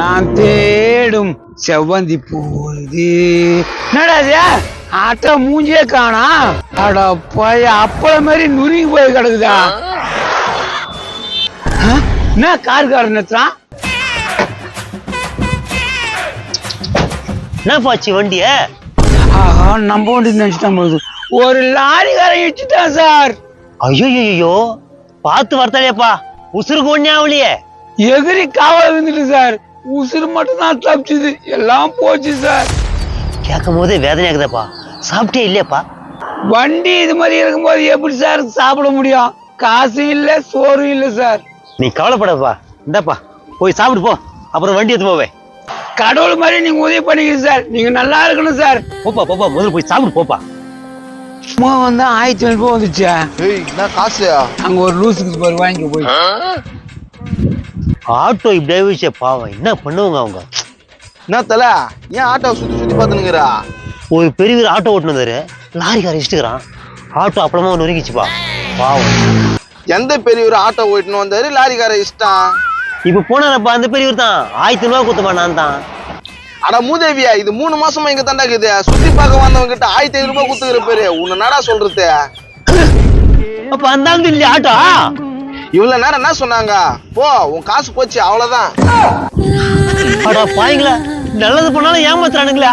நான் தேடும் செவ்வந்தி பூது. என்னடாது ஆட்டோ மூஞ்சியே காணா? அட போய் அப்பள மாதிரி நுருங்கி போய் கிடக்குதா? என்ன கார்காரன் நிறுத்துறான் என்ன பாச்சு வண்டிய? ஆஹா நம்ம வண்டி நினைச்சிட்டான் போகுது. ஒரு லாரிக்காரன் இடிச்சுட்டான் சார். ஐயோ ஐயோ பார்த்து வரத்தாலேப்பா உசுருக்கு ஒண்ணே ஆகலையே எகிரி காவல் வந்துட்டு சார். உசுறு மட்டும் தான் தப்பிச்சுது எல்லாம் போச்சு சார். கேட்கும் போதே வேதனையாகுதப்பா சாப்பிட்டே இல்லையாப்பா. வண்டி இது மாதிரி இருக்கும்போது எப்படி சார் சாப்பிட முடியும்? காசும் இல்ல சோறும் இல்ல சார். நீ கவலைப்படப்பா இந்தாப்பா போய் சாப்பிட்டு போ. அப்புறம் வண்டி எடுத்து போவே. கடவுள் மாதிரி நீங்க உதவி பண்ணிக்கிறீங்க சார். நீங்க நல்லா இருக்கணும் சார். போப்பா போப்பா முதல்ல போய் சாப்பிட்டு போப்பா. சும்மா வந்து ஆயிரத்தி ஐநூறு ரூபாய் வந்துச்சு. காசு அங்க ஒரு லூசுக்கு பாரு வாங்கி போய். ஆட்டோ ஆயிடுச்சே பாவம். என்ன பண்ணுவாங்க அவங்க? என்ன தல? ஏன் ஆட்டோ சுத்தி சுத்தி பார்த்துனுங்கிறா ஒரு பெரியவர் ஆட்டோ ஓட்டுனு வந்தாரு. லாரிக்கார இஷ்டுக்கிறான் ஆட்டோ அப்பளமா நொறுக்கிச்சுப்பா பாவம். எந்த பெரியவர் ஆட்டோ ஓட்டின்னு வந்தாரு? லாரிக்கார இஷ்டம் இப்ப போனாரப்பா அந்த பெரியவர் தான். ஆயிரத்தி ரூபா கொடுத்தப்பா நான் தான். அட மூதேவியா இது மூணு மாசமா இங்க தாண்டா இருக்குது. சுத்தி பார்க்க வந்தவங்க கிட்ட ஆயிரத்தி ஐநூறு ரூபாய் கொடுத்துக்கிற பேரு. உன்னை என்னடா சொல்றது? அப்ப அந்த ஆட்டோ? இவ்வளவு நேரம் என்ன சொன்னாங்க? போ உன் காசு போச்சு அவ்வளவுதான். அடா பாய்ங்களா நல்லது பண்ணாலும் ஏமாத்துறானுங்களா.